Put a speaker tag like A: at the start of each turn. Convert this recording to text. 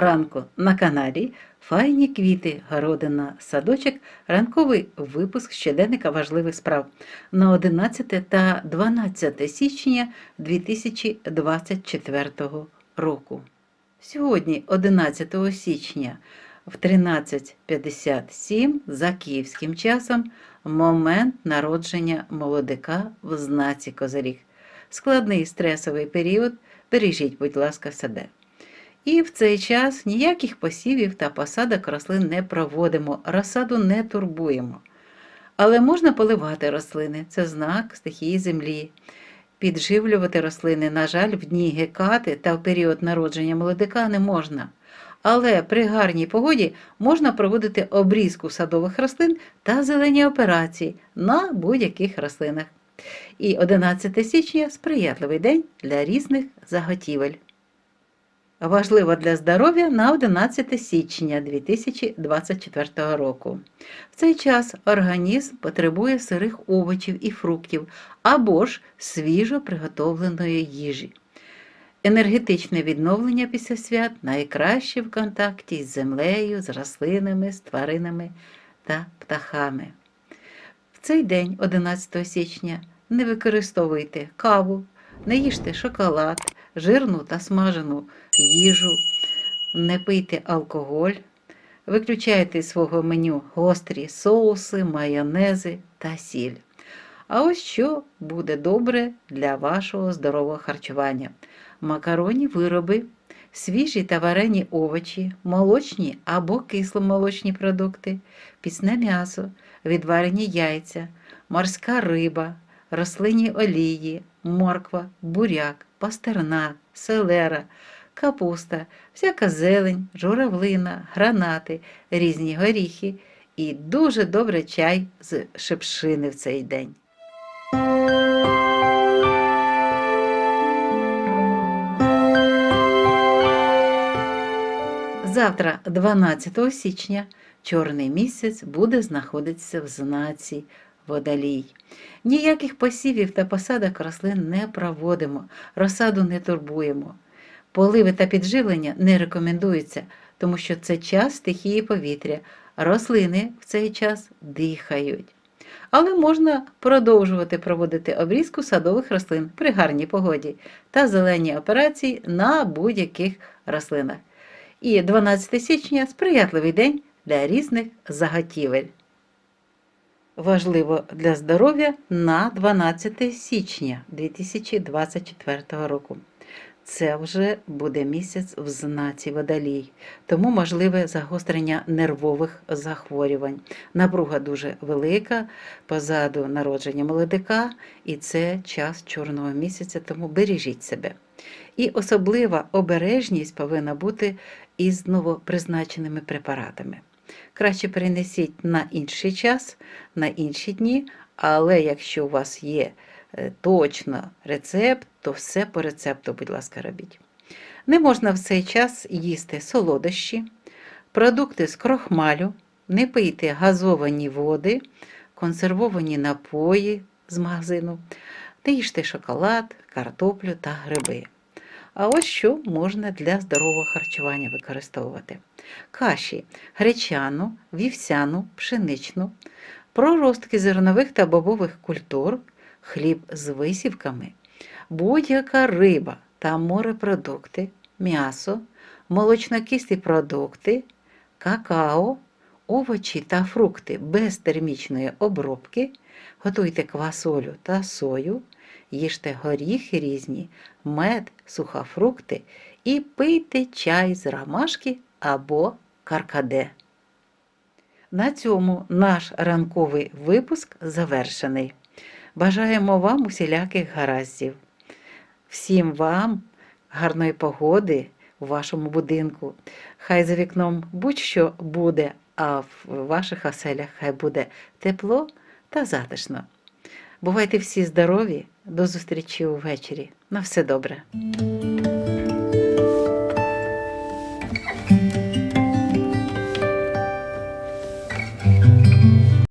A: ранку на каналі Файні квіти, городина, садочок, ранковий випуск щоденника важливих справ на 11 та 12 січня 2024 року. Сьогодні, 11 січня, в 13.57 за київським часом, момент народження молодика в знаці Козиріг. Складний стресовий період, бережіть, будь ласка, себе. І в цей час ніяких посівів та посадок рослин не проводимо, розсаду не турбуємо. Але можна поливати рослини, це знак стихії землі. Підживлювати рослини, на жаль, в дні гекати та в період народження молодика не можна. Але при гарній погоді можна проводити обрізку садових рослин та зелені операції на будь-яких рослинах. І 11 січня сприятливий день для різних заготівель. Важливо для здоров'я на 11 січня 2024 року. В цей час організм потребує сирих овочів і фруктів або ж свіжо приготовленої їжі. Енергетичне відновлення після свят найкраще в контакті з землею, з рослинами, з тваринами та птахами. В цей день, 11 січня, не використовуйте каву, не їжте шоколад, жирну та смажену їжу, не пийте алкоголь, виключайте з свого меню гострі соуси, майонези та сіль. А ось що буде добре для вашого здорового харчування: макаронні вироби, свіжі та варені овочі, молочні або кисломолочні продукти, пісне м'ясо, відварені яйця, морська риба, рослинні олії, морква, буряк, пастернак, селера, капуста, всяка зелень, журавлина, гранати, різні горіхи і дуже добре чай з шипшини в цей день. Завтра, 12 січня, чорний місяць буде знаходитися в знаці водолій. Ніяких посівів та посадок рослин не проводимо, розсаду не турбуємо. Поливи та підживлення не рекомендуються, тому що це час стихії повітря. Рослини в цей час дихають. Але можна продовжувати проводити обрізку садових рослин при гарній погоді та зелені операції на будь-яких рослинах. І 12 січня сприятливий день для різних заготівель. Важливо для здоров'я на 12 січня 2024 року. Це вже буде місяць в знаці водолій, тому можливе загострення нервових захворювань. Напруга дуже велика, позаду народження молодика, і це час чорного місяця, тому бережіть себе. І особлива обережність повинна бути із новопризначеними препаратами. Краще перенесіть на інший час, на інші дні, але якщо у вас є е, точно рецепт, то все по рецепту, будь ласка, робіть. Не можна в цей час їсти солодощі, продукти з крохмалю, не пийте газовані води, консервовані напої з магазину, не їжте шоколад, картоплю та гриби. А ось що можна для здорового харчування використовувати: каші гречану, вівсяну, пшеничну, проростки зернових та бобових культур, хліб з висівками, будь-яка риба та морепродукти, м'ясо, молочнокисті продукти, какао, овочі та фрукти без термічної обробки, готуйте квасолю та сою їжте горіхи різні, мед, сухофрукти і пийте чай з ромашки або каркаде. На цьому наш ранковий випуск завершений. Бажаємо вам усіляких гараздів. Всім вам гарної погоди у вашому будинку. Хай за вікном будь-що буде, а в ваших оселях хай буде тепло та затишно. Бувайте всі здорові! До зустрічі увечері. На все добре.